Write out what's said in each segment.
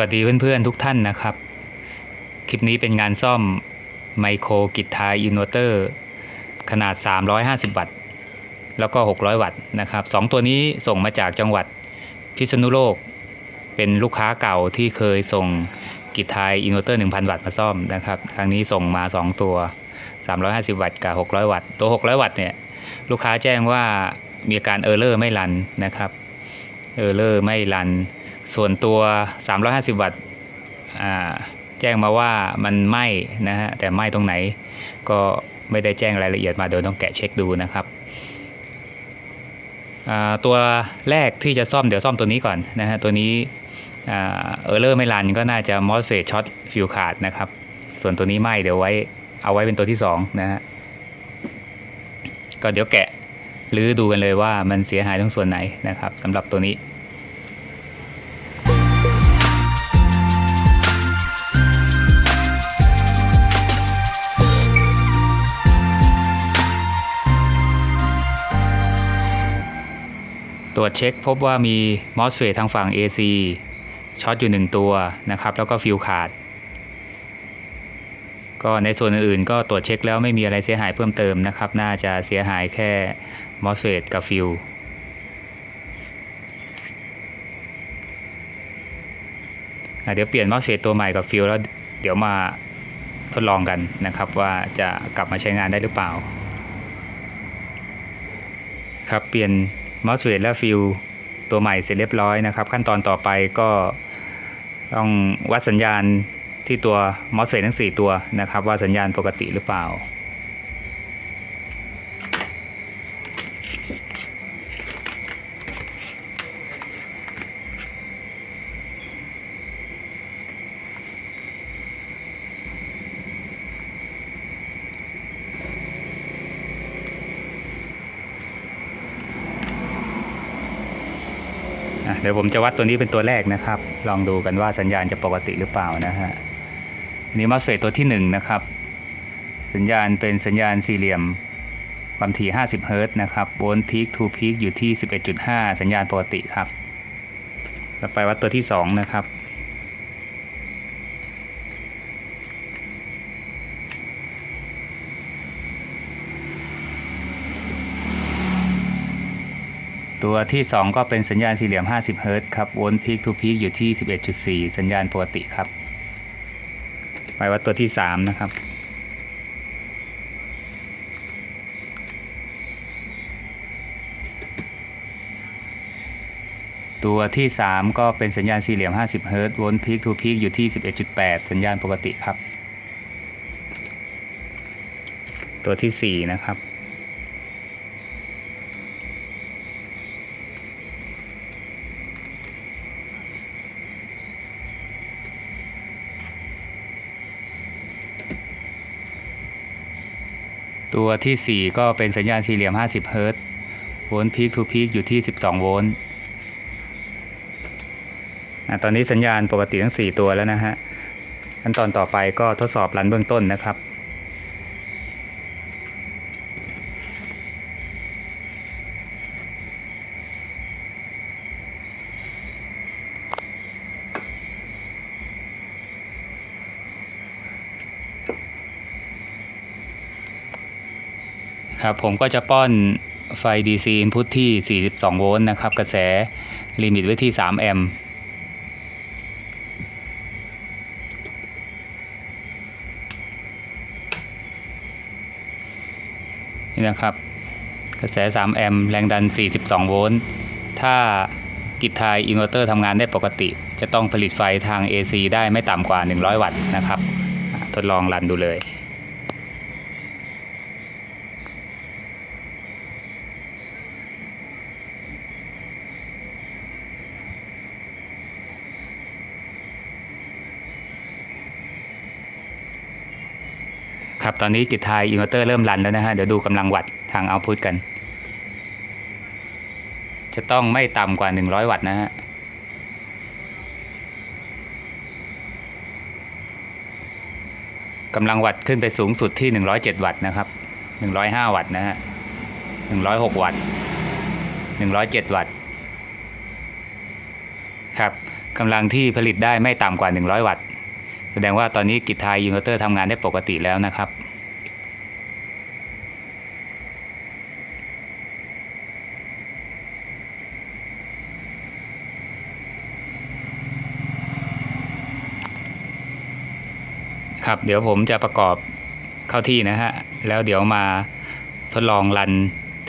วัสดีเพื่อนๆทุกท่านนะครับ คลิปนี้เป็นงานซ่อมไมโครกิตทายอินเวอร์เตอร์ขนาด 350 วัตต์ แล้วก็ 600 วัตต์นะครับสองตัวนี้ส่งมาจากจังหวัดพิษณุโลก เป็นลูกค้าเก่าที่เคยส่งกิตทายอินเวอร์เตอร์ 1,000 วัตต์มาซ่อมนะครับทางนี้ส่งมา 2 ตัว 350 วัตต์กับ 600 วัตต์ ตัว 600 วัตต์เนี่ยลูกค้าแจ้งว่ามีอาการเออร์เลอร์ไม่รันนะครับเออร์เลอร์ไม่รัน ส่วนตัว 350 วัตต์แจ้งมาว่ามันไหม้นะฮะแต่ไหม้ตรงไหน ก็ไม่ได้แจ้งรายละเอียดมาเดี๋ยวต้องแกะเช็คดูนะครับตัวแรกที่จะซ่อมเดี๋ยวซ่อมตัวนี้ก่อนนะฮะตัวนี้เออร์เลอร์ไม่รันก็น่าจะมอสเฟตช็อตฟิวขาดนะครับส่วนตัวนี้ไหม้เดี๋ยวไว้เอาไว้เป็นตัวที่2นะฮะก็เดี๋ยวแกะหรือดูกันเลยว่ามันเสียหายตรงส่วนไหนนะครับสำหรับตัวนี้ ตรวจเช็คพบว่ามีมอสเฟตทางฝั่ง AC ช็อตอยู่ 1 ตัวนะครับ แล้วก็ฟิวขาด ก็ในส่วนอื่นๆ ก็ตรวจเช็คแล้วไม่มีอะไรเสียหายเพิ่มเติมนะครับ น่าจะเสียหายแค่มอสเฟตกับฟิวเดี๋ยวเปลี่ยนมอสเฟตตัวใหม่กับฟิวแล้วเดี๋ยวมาทดลองกันนะครับว่าจะกลับมาใช้งานได้หรือเปล่า ครับเปลี่ยน มอสเฟตและฟิลตัวใหม่เสร็จเรียบร้อยนะครับ ขั้นตอนต่อไปก็ต้องวัดสัญญาณที่ตัวมอสเฟตทั้ง 4 ตัวนะครับ ว่าสัญญาณปกติหรือเปล่า ดี๋ยวผมจะวัดตัวนี้เป็นตัวแรกนะครับ ลองดูกันว่าสัญญาณจะปกติหรือเปล่านะฮะอันนี้มัสเฟตตัวที่1นะครับ สัญญาณเป็นสัญญาณสี่เหลี่ยมความถี่ 50 เฮิรตซ์นะครับโวลต์พีคทูพีคอยู่ที่ 11.5 สัญญาณปกติครับ ต่อไปวัดตัวที่ 2 นะครับ ตัวที่ 2 ก็เป็นสัญญาณสี่เหลี่ยม 50 เฮิรตซ์ครับโวลต์พีคทูพีคอยู่ที่ 11.4 สัญญาณปกติครับ ไปวัดตัวที่ 3 นะครับ ตัวที่ 3 ก็เป็นสัญญาณสี่เหลี่ยม 50 เฮิรตซ์โวลต์พีคทูพีคอยู่ที่ 11.8 สัญญาณปกติครับ ตัวทีสี่4 นะครับ ตัวที่ 4 ก็เป็นสัญญาณสี่เหลี่ยม 50 เฮิรตซ์โวลต์พีคทูพีคอยู่ที่ 12 โวลต์ตอนนี้สัญญาณปกติทั้ง 4 ตัวแล้วนะฮะขั้นตอนต่อไปก็ทดสอบรันเบื้องต้นนะครับ ครับผมก็จะป้อนไฟ DC input ที่ 42 โวลต์นะครับ กระแสลิมิตไว้ที่ 3 แอมป์นี่นะครับ กระแส 3 แอมป์แรงดัน 42 โวลต์ถ้ากิจทายอินเวอร์เตอร์ทำงานได้ปกติ จะต้องผลิตไฟทาง AC ได้ไม่ต่ำกว่า 100 วัตต์นะครับ ทดลองรันดูเลย ครับตอนนี้กิจทยอินเวอร์เตอร์เริ่มรันแล้วนะฮะเดี๋ยวดูกำลังวัตต์ทางเอาพุตกัน จะต้องไม่ต่ำกว่า 100 วัตต์นะฮะกำลังวัตต์ขึ้นไปสูงสุดที่ 107 วัตต์นะครับ 105 วัตต์นะฮะ 106 วัตต์ 107 วัตต์ ครับกำลังที่ผลิตได้ไม่ต่ำกว่า 100 วัตต์ แสดงว่าตอนนี้กิจทายอินเวอร์เตอร์ทำงานได้ปกติแล้วนะครับ ครับเดี๋ยวผมจะประกอบเข้าที่นะฮะ แล้วเดี๋ยวมาทดลองรัน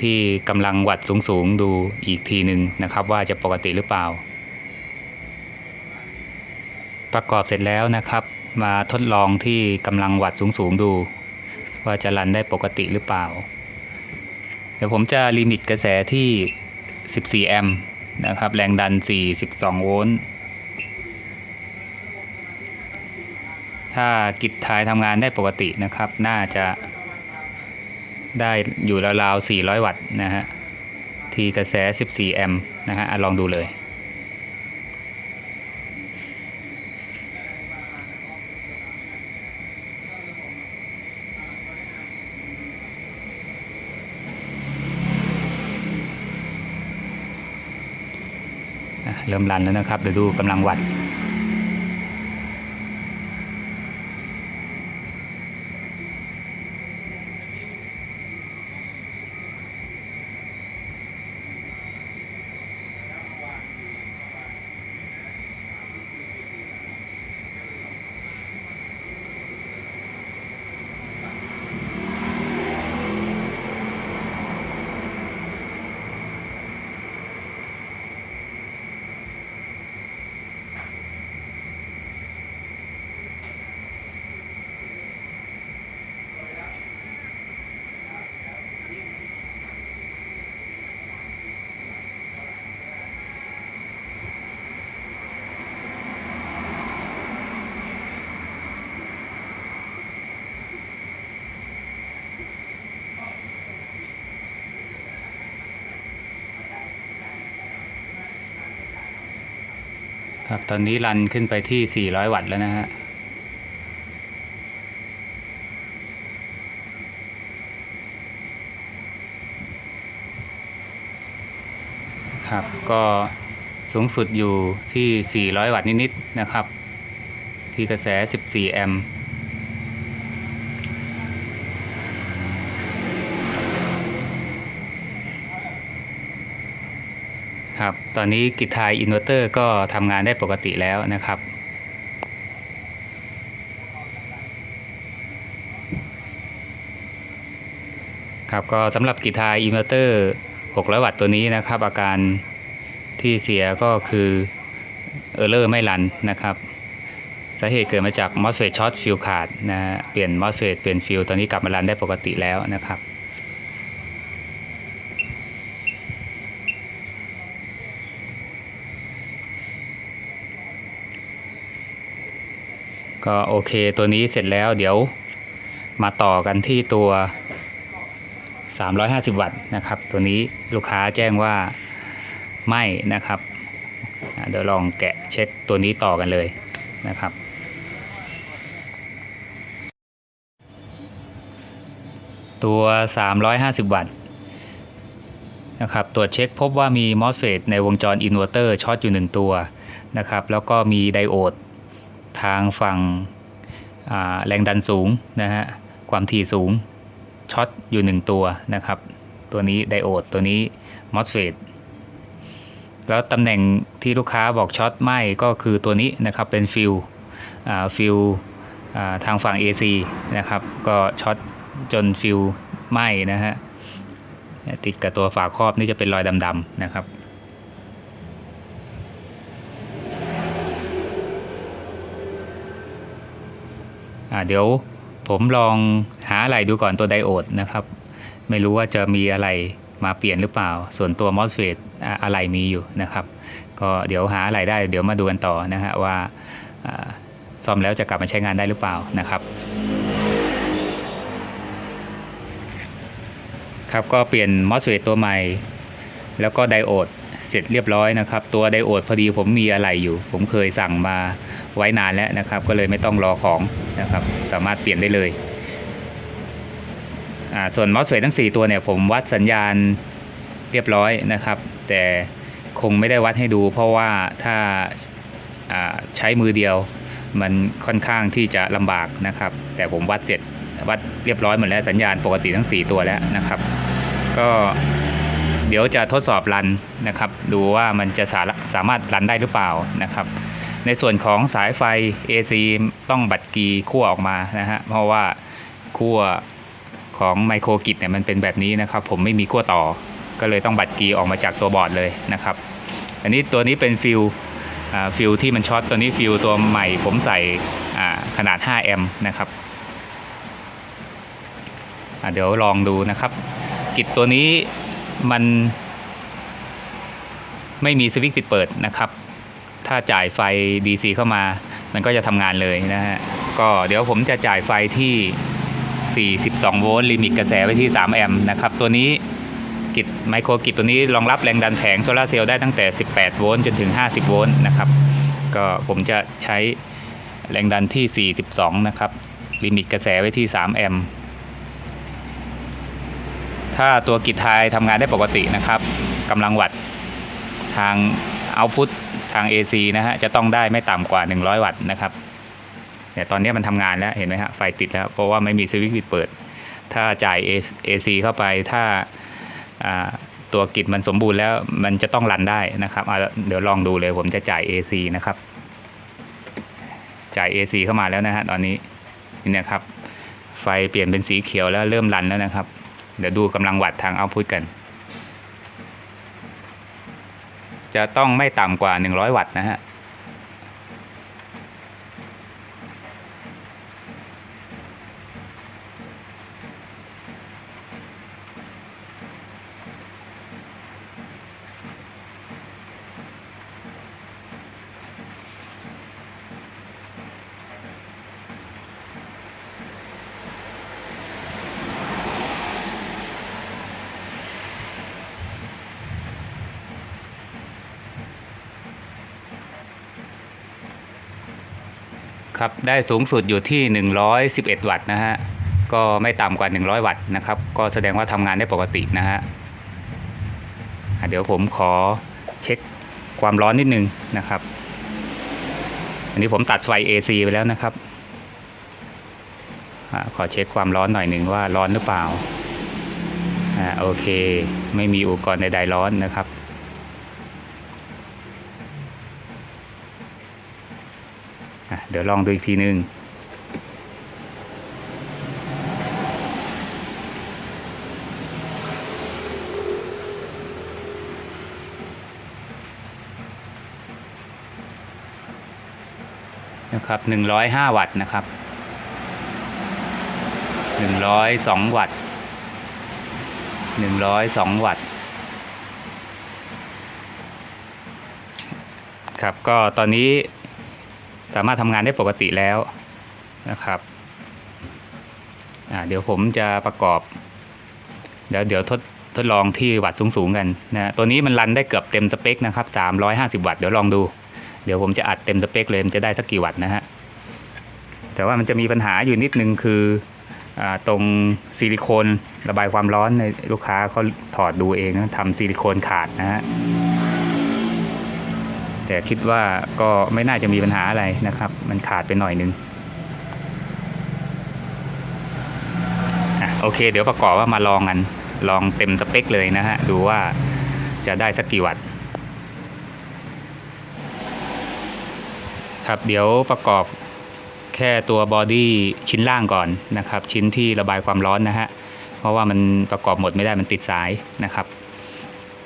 ที่กำลังวัดสูงๆดูอีกทีหนึ่งนะครับ ว่าจะปกติหรือเปล่า ประกอบเสร็จแล้วนะครับ มาทดลองที่กำลังวัดสูงๆดู ว่าจะรันได้ปกติหรือเปล่า เดี๋ยวผมจะลิมิตกระแสที่ 14 แอมป์นะครับ แรงดัน 42 โวลต์ถ้ากิจทายทำงานได้ปกตินะครับ น่าจะได้อยู่ราวๆ400 วัตต์นะฮะ ที่กระแส 14 แอมป์นะฮะอะลองดูเลย เริ่มรันแล้วนะครับเดี๋ยวดูกำลังวัด ครับตอนนี้รันขึ้นไปที่ 400 วัตต์แล้วนะฮะครับก็สูงสุดอยู่ที่ 400 วัตต์นิด ๆ นะครับ ที่กระแส 14 แอมป์ ครับ ตอนนี้กิทายอินเวอร์เตอร์ก็ทำงานได้ปกติแล้วนะครับครับก็สำหรับกิทายอินเวอร์เตอร์ 600 วัตต์ตัวนี้นะครับ อาการที่เสียก็คือเออร์เลอร์ไม่รันนะครับสาเหตุเกิดมาจาก MOSFET ช็อตฟิลขาดนะเปลี่ยน MOSFET เปลี่ยนฟิลตอนนี้กลับมารันได้ปกติแล้วนะครับ ก็โอเคตัวนี้เสร็จแล้วเดี๋ยวมาต่อกันที่ตัว 350 วัตต์นะครับ ตัวนี้ลูกค้าแจ้งว่าไม่นะครับ เดี๋ยวลองแกะเช็คตัวนี้ต่อกันเลยนะครับ ตัว 350 วัตต์นะครับตรวจเช็คพบว่ามี MOSFET ในวงจรอินเวอร์เตอร์ช็อตอยู่ 1 ตัวนะครับ แล้วก็มีไดโอด ทางฝั่งแรงดันสูงนะฮะความถี่สูงช็อตอยู่หนึ่งตัวนะครับ ตัวนี้ไดโอดตัวนี้มอสเฟตแล้วตำแหน่งที่ลูกค้าบอกช็อตไหมก็คือตัวนี้นะครับเป็นฟิลฟิลทางฝั่ง AC นะครับ ก็ช็อตจนฟิลไหมนะฮะติดกับตัวฝาครอบนี่จะเป็นรอยดำๆนะครับ เดี๋ยวผมลองหาอะไรดูก่อนตัวไดโอดนะครับ ไม่รู้ว่าจะมีอะไรมาเปลี่ยนหรือเปล่า ส่วนตัว MOSFET อ่าอะไรมีอยู่นะครับ ก็เดี๋ยวหาอะไรได้เดี๋ยวมาดูกันต่อนะฮะว่าซ่อมแล้วจะกลับมาใช้งานได้หรือเปล่านะครับ ครับก็เปลี่ยน MOSFET ตัวใหม่ แล้วก็ไดโอดเสร็จเรียบร้อยนะครับ ตัวไดโอดพอดีผมมีอะไรอยู่ ผมเคยสั่งมา ไว้นานแล้วนะครับ ก็เลยไม่ต้องรอของนะครับ สามารถเปลี่ยนได้เลยอ่าส่วนมอสเฟตทั้ง 4 ตัวเนี่ยผมวัดสัญญาณเรียบร้อยนะครับ แต่คงไม่ได้วัดให้ดู เพราะว่าถ้าอ่าใช้มือเดียวมันค่อนข้างที่จะลำบากนะครับ แต่ผมวัดเสร็จวัดเรียบร้อยหมดแล้วสัญญาณปกติทั้ง 4 ตัวแล้วนะครับ ก็เดี๋ยวจะทดสอบรันนะครับ ดูว่ามันจะสาสามารถรันได้หรือเปล่านะครับ ในส่วนของสายไฟ AC ต้องบัตรกีขั้วออกมานะฮะเพราะว่าขั้วของไมโครกิจเนี่ยมันเป็นแบบนี้นะครับ ผมไม่มีขั้วต่อ ก็เลยต้องบัตรกีออกมาจากตัวบอร์ดเลยนะครับ อันนี้ตัวนี้เป็นฟิลฟิลที่มันช็อตตัวนี้ฟิลตัวใหม่ผมใส่ขนาด 5 แอมป์นะครับเดี๋ยวลองดูนะครับ กิจตัวนี้มันไม่มีสวิตช์ปิดเปิดนะครับ ถ้าจ่ายไฟ DC เข้ามา มันก็จะทำงานเลยนะฮะ ก็เดี๋ยวผมจะจ่ายไฟที่ 42 โวลต์ลิมิตกระแสไว้ที่ 3 แอมป์นะครับ ตัวนี้กิจไมโครกิจตัวนี้รองรับแรงดันแผงโซลาเซลล์ได้ตั้งแต่ 18 โวลต์จนถึง 50 โวลต์นะครับ ก็ผมจะใช้แรงดันที่ 42 นะครับ ลิมิตกระแสไว้ที่ 3 แอมป์ถ้าตัวกิจไทยทำงานได้ปกตินะครับกำลังวัตต์ทางเอาพุทาง AC นะฮะจะต้องได้ไม่ต่ำกว่า 100 วัตต์นะครับเนี่ยตอนนี้มันทำงานแล้วเห็นไหมฮะไฟติดแล้วเพราะว่าไม่มีสวิตช์ปิดเปิด ถ้าจ่าย AC เข้าไปถ้าตัวกิจมันสมบูรณ์แล้วมันจะต้องรันได้นะครับเดี๋ยวลองดูเลยผมจะจ่าย AC นะครับ จ่าย AC เข้ามาแล้วนะฮะตอนนี้นี่นะครับไฟเปลี่ยนเป็นสีเขียวแล้วเริ่มรันแล้วนะครับ เดี๋ยวดูกำลังวัตต์ทางเอาพุทกัน จะต้องไม่ต่ำกว่า 100 วัตต์นะฮะ ครับได้สูงสุดอยู่ที่ 111 วัตต์นะฮะก็ไม่ต่ำกว่า 100 วัตต์นะครับก็แสดงว่าทำงานได้ปกตินะฮะเดี๋ยวผมขอเช็คความร้อนนิดนึงนะครับ อันนี้ผมตัดไฟ AC ไปแล้วนะครับอขอเช็คความร้อนหน่อยหนึ่งว่าร้อนหรือเปล่าอโอเค ไม่มีอุปกรณ์ใดๆร้อนนะครับ อะเดี๋ยวลองดูอีกทีนึงนะครับ105 วัตต์นะครับ 102 วัตต์102 วัตต์ครับก็ตอนนี้ สามารถทำงานได้ปกติแล้วนะครับเดี๋ยวผมจะประกอบ เดี๋ยวเดี๋ยวทดทดลองที่วัตต์สูงๆกันนะตัวนี้มันรันได้เกือบเต็มสเปคนะครับ350 วัตต์เดี๋ยวลองดู เดี๋ยวผมจะอัดเต็มสเปคเลยมันจะได้สักกี่วัตต์นะฮะแต่ว่ามันจะมีปัญหาอยู่นิดนึงคืออตรงซิลิโคนระบายความร้อนในลูกค้าเขาถอดดูเองนะทำซิลิโคนขาดนะฮะ แต่คิดว่าก็ไม่น่าจะมีปัญหาอะไรนะครับ มันขาดไปหน่อยนึงอะโอเค เดี๋ยวประกอบว่ามาลองกัน ลองเต็มสเปคเลยนะฮะ ดูว่าจะได้สักกี่วัตต์ครับเดี๋ยวประกอบแค่ตัวบอดี้ชิ้นล่างก่อนนะครับ ชิ้นที่ระบายความร้อนนะฮะ เพราะว่ามันประกอบหมดไม่ได้มันติดสายนะครับ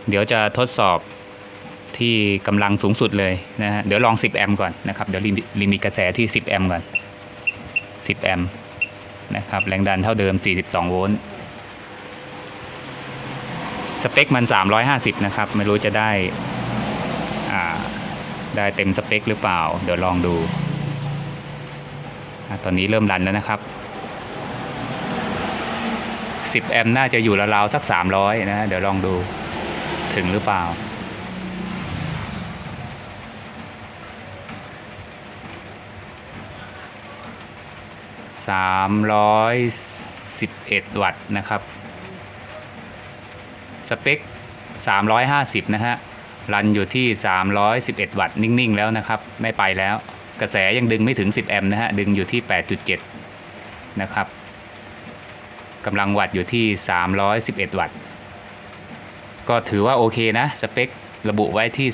เดี๋ยวจะทดสอบ ที่กำลังสูงสุดเลยนะฮะเดี๋ยวลอง 10 แอมป์ก่อนนะครับเดี๋ยวลิมิลิมิตกระแสที่ 10 แอมป์ก่อน 10 แอมป์นะครับแรงดันเท่าเดิม 42 โวลต์สเปคมัน 350 นะครับ ไม่รู้จะได้อ่าได้เต็มสเปคหรือเปล่า เดี๋ยวลองดูอตอนนี้เริ่มรันแล้วนะครับ 10 แอมป์น่าจะอยู่ราวๆสัก 300 นะ เดี๋ยวลองดูถึงหรือเปล่า สามร้อยสิบเอ็ดวัตต์นะครับ สเปคสามร้อยห้าสิบนะฮะ รันอยู่ที่ 311 วัตต์นิ่ง ๆ แล้วนะครับ ไม่ไปแล้ว กระแสยังดึงไม่ถึง 10 แอมป์นะฮะ ดึงอยู่ที่ 8.7 นะครับกำลังวัตต์อยู่ที่ 311 วัตต์ ก็ถือว่าโอเคนะ สเปคระบุไว้ที่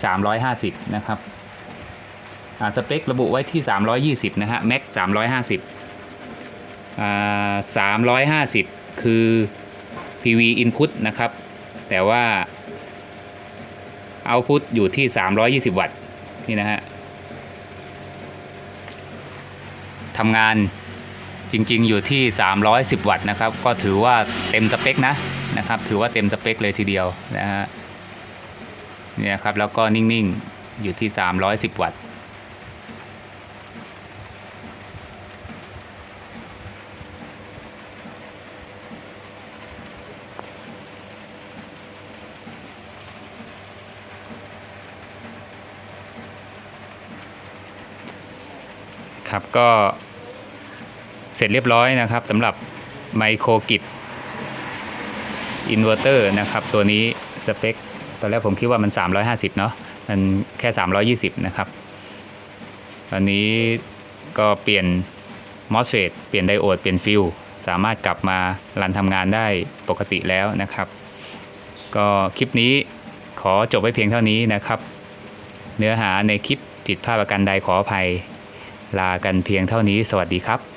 350 นะครับอ่าสเปคระบุไว้ที่ 320 นะฮะ แม็ก 350 อ่า350คือ PV input นะครับ แต่ว่า output อยู่ที่ 320 วัตต์นี่นะฮะทำงานจริงๆอยู่ที่ 310 วัตต์นะครับ ก็ถือว่าเต็มสเปคนะนะครับ ถือว่าเต็มสเปคเลยทีเดียวนะฮะเนี่ยนะครับ แล้วก็นิ่งๆ อยู่ที่ 310 วัตต์ ครับ ก็เสร็จเรียบร้อยนะครับสำหรับไมโครกิ t อินเวอร์เตอร์นะครับ ตัวนี้สเปคตอนแรกผมคิดว่ามัน 350 เนาะมันแค่ 320 นะครับตอนนี้ก็เปลี่ยนมอสเฟตเปลี่ยนไดโอด เปลี่ยนฟิลสามารถกลับมารันทำงานได้ปกติแล้วนะครับ ก็คลิปนี้ขอจบไว้เพียงเท่านี้นะครับ เนื้อหาในคลิปผิดพลาดประการใดขออภัย ลากันเพียงเท่านี้ สวัสดีครับ